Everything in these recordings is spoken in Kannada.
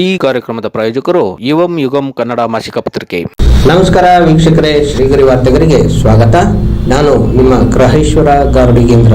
ಈ ಕಾರ್ಯಕ್ರಮದ ಪ್ರಾಯೋಜಕರು ಯುವಂ ಯುಗಂ ಕನ್ನಡ ಮಾಸಿಕ ಪತ್ರಿಕೆ. ನಮಸ್ಕಾರ ವೀಕ್ಷಕರೇ ಶ್ರೀಗರಿ ವಾರ್ತೆಗರಿಗೆ ಸ್ವಾಗತ. ನಾನು ನಿಮ್ಮ ಗ್ರಹೇಶ್ವರ ಗಾರ್ಡಿಗೇಂದ್ರ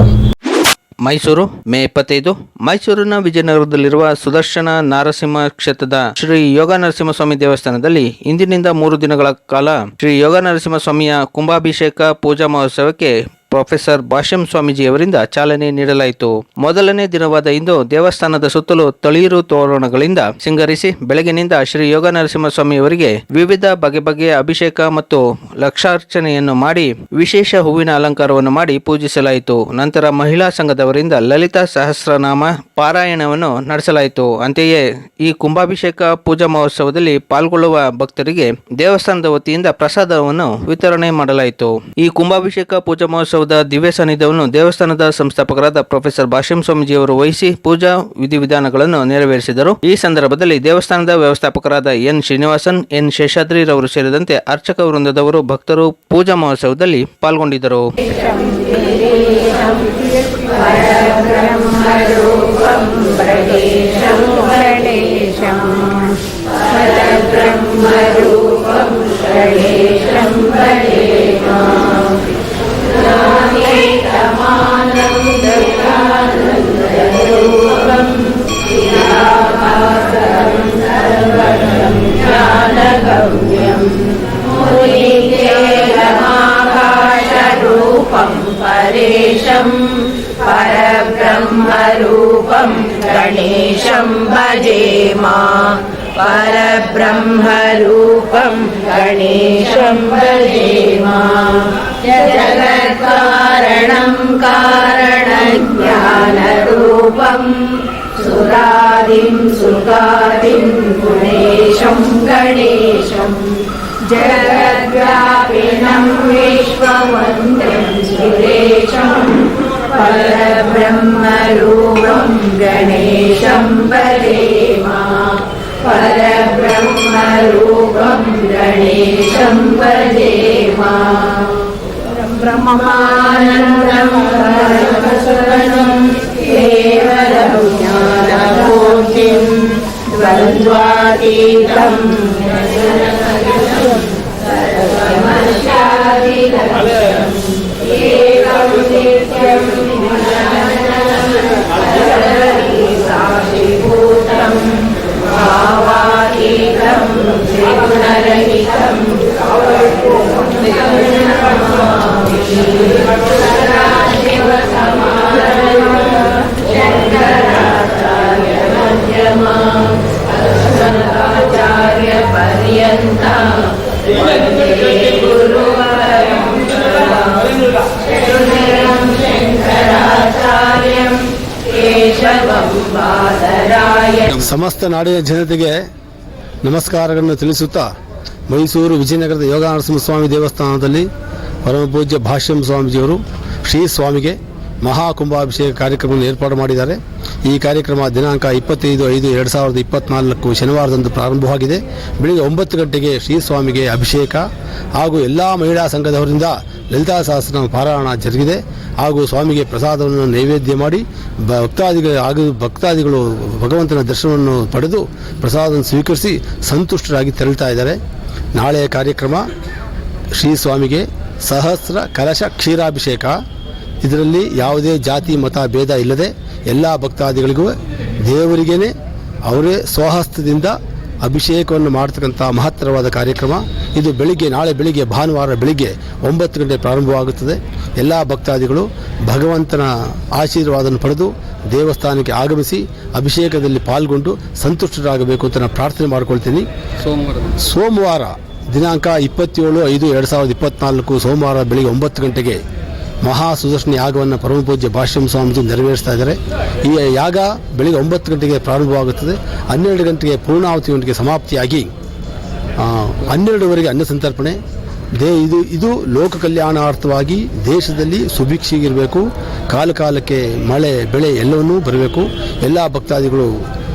ಮೈಸೂರು ಮೇ ಇಪ್ಪತ್ತೈದು. ಮೈಸೂರಿನ ವಿಜಯನಗರದಲ್ಲಿರುವ ಸುದರ್ಶನ ನಾರಸಿಂಹ ಕ್ಷೇತ್ರದ ಶ್ರೀ ಯೋಗ ನರಸಿಂಹಸ್ವಾಮಿ ದೇವಸ್ಥಾನದಲ್ಲಿ ಇಂದಿನಿಂದ ಮೂರು ದಿನಗಳ ಕಾಲ ಶ್ರೀ ಯೋಗ ನರಸಿಂಹಸ್ವಾಮಿಯ ಕುಂಭಾಭಿಷೇಕ ಪೂಜಾ ಮಹೋತ್ಸವಕ್ಕೆ ಪ್ರೊಫೆಸರ್ ಭಾಷ್ಯಂ ಸ್ವಾಮೀಜಿಯವರಿಂದ ಚಾಲನೆ ನೀಡಲಾಯಿತು. ಮೊದಲನೇ ದಿನವಾದ ಇಂದು ದೇವಸ್ಥಾನದ ಸುತ್ತಲೂ ತಳಿರು ತೋರಣಗಳಿಂದ ಸಿಂಗರಿಸಿ ಬೆಳಗಿನಿಂದ ಶ್ರೀ ಯೋಗ ನರಸಿಂಹಸ್ವಾಮಿಯವರಿಗೆ ವಿವಿಧ ಬಗೆ ಬಗೆಯ ಅಭಿಷೇಕ ಮತ್ತು ಲಕ್ಷಾರ್ಚನೆಯನ್ನು ಮಾಡಿ ವಿಶೇಷ ಹೂವಿನ ಅಲಂಕಾರವನ್ನು ಮಾಡಿ ಪೂಜಿಸಲಾಯಿತು. ನಂತರ ಮಹಿಳಾ ಸಂಘದವರಿಂದ ಲಲಿತಾ ಸಹಸ್ರನಾಮ ಪಾರಾಯಣವನ್ನು ನಡೆಸಲಾಯಿತು. ಅಂತೆಯೇ ಈ ಕುಂಭಾಭಿಷೇಕ ಪೂಜಾ ಮಹೋತ್ಸವದಲ್ಲಿ ಪಾಲ್ಗೊಳ್ಳುವ ಭಕ್ತರಿಗೆ ದೇವಸ್ಥಾನದ ವತಿಯಿಂದ ಪ್ರಸಾದವನ್ನು ವಿತರಣೆ ಮಾಡಲಾಯಿತು. ಈ ಕುಂಭಾಭಿಷೇಕ ಪೂಜಾ ಮಹೋತ್ಸವದ ದಿವ್ಯ ಸಾನ್ನಿಧ್ಯವನ್ನು ದೇವಸ್ಥಾನದ ಸಂಸ್ಥಾಪಕರಾದ ಪ್ರೊಫೆಸರ್ ಭಾಷ್ಯಂ ಸ್ವಾಮೀಜಿಯವರು ವಹಿಸಿ ಪೂಜಾ ವಿಧಿವಿಧಾನಗಳನ್ನು ನೆರವೇರಿಸಿದರು. ಈ ಸಂದರ್ಭದಲ್ಲಿ ದೇವಸ್ಥಾನದ ವ್ಯವಸ್ಥಾಪಕರಾದ ಎನ್ ಶ್ರೀನಿವಾಸನ್, ಎನ್ ಶೇಷಾದ್ರಿರವರು ಸೇರಿದಂತೆ ಅರ್ಚಕ ವೃಂದದವರು, ಭಕ್ತರು ಪೂಜಾ ಮಹೋತ್ಸವದಲ್ಲಿ ಪಾಲ್ಗೊಂಡಿದ್ದರು. परेशं परब्रह्मरूपं गणेशं भजेमा परब्रह्मरूपं गणेशं भजेमा जगत्कारणं कारणज्ञानरूपं सुरादिं सुगादिं गुणेशं गणेशम् जगद्व्यापिनं विश्ववन्द्यं सुरेशं परब्रह्मरूपं गणेशं भजेमा परब्रह्मरूपं गणेशं भजेमा ब्रह्मानन्दं परमसुरनं केवलं ज्ञानमूर्तिं द्वन्द्वातीतं Deus, ಸಮಸ್ತ ನಾಡಿನ ಜನತೆಗೆ ನಮಸ್ಕಾರಗಳನ್ನು ತಿಳಿಸುತ್ತಾ ಮೈಸೂರು ವಿಜಯನಗರದ ಯೋಗ ನರಸಿಂಹಸ್ವಾಮಿ ದೇವಸ್ಥಾನದಲ್ಲಿ ಪರಮಪೂಜ್ಯ ಭಾಷ್ಯಂ ಸ್ವಾಮೀಜಿಯವರು ಶ್ರೀ ಸ್ವಾಮಿಗೆ ಮಹಾಕುಂಭಾಭಿಷೇಕ ಕಾರ್ಯಕ್ರಮವನ್ನು ಏರ್ಪಾಡು ಮಾಡಿದ್ದಾರೆ. ಈ ಕಾರ್ಯಕ್ರಮ ದಿನಾಂಕ ಇಪ್ಪತ್ತೈದು ಐದು ಎರಡು ಸಾವಿರದ ಇಪ್ಪತ್ನಾಲ್ಕು ಶನಿವಾರದಂದು ಪ್ರಾರಂಭವಾಗಿದೆ. ಬೆಳಿಗ್ಗೆ ಒಂಬತ್ತು ಗಂಟೆಗೆ ಶ್ರೀ ಸ್ವಾಮಿಗೆ ಅಭಿಷೇಕ ಹಾಗೂ ಎಲ್ಲ ಮಹಿಳಾ ಸಂಘದವರಿಂದ ಲಲಿತಾ ಸಹಸ್ರ ಪಾರಾಯಣ ಜರುಗಿದೆ. ಹಾಗೂ ಸ್ವಾಮಿಗೆ ಪ್ರಸಾದವನ್ನು ನೈವೇದ್ಯ ಮಾಡಿ ಭಕ್ತಾದಿಗಳು ಹಾಗೂ ಭಕ್ತಾದಿಗಳು ಭಗವಂತನ ದರ್ಶನವನ್ನು ಪಡೆದು ಪ್ರಸಾದವನ್ನು ಸ್ವೀಕರಿಸಿ ಸಂತುಷ್ಟರಾಗಿ ತೆರಳುತ್ತಾ ಇದ್ದಾರೆ. ನಾಳೆಯ ಕಾರ್ಯಕ್ರಮ ಶ್ರೀ ಸ್ವಾಮಿಗೆ ಸಹಸ್ರ ಕಲಶ ಕ್ಷೀರಾಭಿಷೇಕ. ಇದರಲ್ಲಿ ಯಾವುದೇ ಜಾತಿ, ಮತ, ಭೇದ ಇಲ್ಲದೆ ಎಲ್ಲ ಭಕ್ತಾದಿಗಳಿಗೂ ದೇವರಿಗೇನೆ ಅವರೇ ಸ್ವಹಸ್ತದಿಂದ ಅಭಿಷೇಕವನ್ನು ಮಾಡತಕ್ಕಂಥ ಮಹತ್ತರವಾದ ಕಾರ್ಯಕ್ರಮ. ಇದು ಬೆಳಿಗ್ಗೆ, ನಾಳೆ ಬೆಳಿಗ್ಗೆ, ಭಾನುವಾರ ಬೆಳಿಗ್ಗೆ ಒಂಬತ್ತು ಗಂಟೆ ಪ್ರಾರಂಭವಾಗುತ್ತದೆ. ಎಲ್ಲ ಭಕ್ತಾದಿಗಳು ಭಗವಂತನ ಆಶೀರ್ವಾದವನ್ನು ಪಡೆದು ದೇವಸ್ಥಾನಕ್ಕೆ ಆಗಮಿಸಿ ಅಭಿಷೇಕದಲ್ಲಿ ಪಾಲ್ಗೊಂಡು ಸಂತುಷ್ಟರಾಗಬೇಕು ಅಂತ ನಾನು ಪ್ರಾರ್ಥನೆ ಮಾಡ್ಕೊಳ್ತೀನಿ. ಸೋಮವಾರ ದಿನಾಂಕ ಇಪ್ಪತ್ತೇಳು ಐದು ಎರಡು ಸಾವಿರದ ಇಪ್ಪತ್ನಾಲ್ಕು ಸೋಮವಾರ ಬೆಳಿಗ್ಗೆ ಒಂಬತ್ತು ಗಂಟೆಗೆ ಮಹಾ ಸುದರ್ಶನ ಯಾಗವನ್ನು ಪರಮಪೂಜ್ಯ ಭಾಷ್ಯಂ ಸ್ವಾಮೀಜಿ ನೆರವೇರಿಸ್ತಾ ಇದ್ದಾರೆ. ಈ ಯಾಗ ಬೆಳಿಗ್ಗೆ ಒಂಬತ್ತು ಗಂಟೆಗೆ ಪ್ರಾರಂಭವಾಗುತ್ತದೆ. ಹನ್ನೆರಡು ಗಂಟೆಗೆ ಪೂರ್ಣಾವತಿಯೊಂದಿಗೆ ಸಮಾಪ್ತಿಯಾಗಿ ಹನ್ನೆರಡುವರೆಗೆ ಅನ್ನ ಸಂತರ್ಪಣೆ. ದೇ, ಇದು ಇದು ಲೋಕ ಕಲ್ಯಾಣಾರ್ಥವಾಗಿ ದೇಶದಲ್ಲಿ ಸುಭಿಕ್ಷೆಗಿರಬೇಕು ಕಾಲ ಕಾಲಕ್ಕೆ ಮಳೆ, ಬೆಳೆ ಎಲ್ಲವನ್ನೂ ಬರಬೇಕು. ಎಲ್ಲ ಭಕ್ತಾದಿಗಳು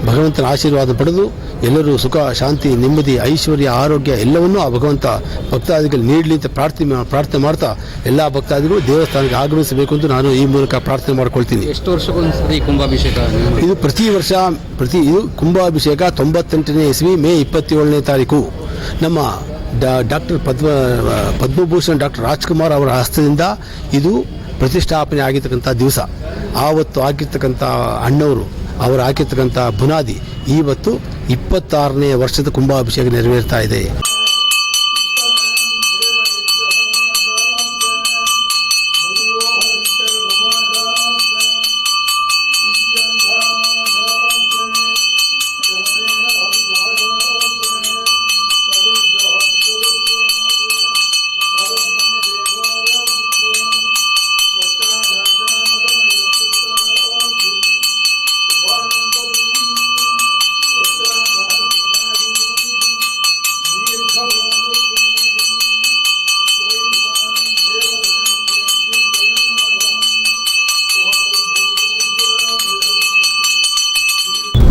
ಭಗವಂತನ ಆಶೀರ್ವಾದ ಪಡೆದು ಎಲ್ಲರೂ ಸುಖ ಶಾಂತಿ ನೆಮ್ಮದಿ ಐಶ್ವರ್ಯ ಆರೋಗ್ಯ ಎಲ್ಲವನ್ನೂ ಆ ಭಗವಂತ ಭಕ್ತಾದಿಗಳು ನೀಡಲಿ ಅಂತ ಪ್ರಾರ್ಥನೆ ಪ್ರಾರ್ಥನೆ ಮಾಡ್ತಾ ಎಲ್ಲ ಭಕ್ತಾದಿಗಳು ದೇವಸ್ಥಾನಕ್ಕೆ ಆಗಮಿಸಬೇಕು ಅಂತ ನಾನು ಈ ಮೂಲಕ ಪ್ರಾರ್ಥನೆ ಮಾಡ್ಕೊಳ್ತೀನಿ. ಎಷ್ಟು ವರ್ಷಕ್ಕೊಂದ್ಸರಿ ಕುಂಭಾಭಿಷೇಕ ಇದು ಪ್ರತಿ ವರ್ಷ ಪ್ರತಿ ಇದು ಕುಂಭಾಭಿಷೇಕ ತೊಂಬತ್ತೆಂಟನೇ ಇಸ್ವಿ ಮೇ ಇಪ್ಪತ್ತೇಳನೇ ತಾರೀಕು. ನಮ್ಮ ಡಾಕ್ಟರ್ ಪದ್ಮ ಪದ್ಮಭೂಷಣ್ ಡಾಕ್ಟರ್ ರಾಜ್ಕುಮಾರ್ ಅವರ ಹಸ್ತದಿಂದ ಇದು ಪ್ರತಿಷ್ಠಾಪನೆ ಆಗಿರ್ತಕ್ಕಂಥ ದಿವಸ. ಆವತ್ತು ಆಗಿರ್ತಕ್ಕಂಥ ಅಣ್ಣವರು. ಅವರು ಹಾಕಿರ್ತಕ್ಕಂಥ ಬುನಾದಿ ಇವತ್ತು ಇಪ್ಪತ್ತಾರನೇ ವರ್ಷದ ಕುಂಭಾಭಿಷೇಕ ನೆರವೇರ್ತಾ ಇದೆ.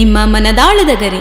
ನಿಮ್ಮ ಮನದಾಳದ ಗರಿ.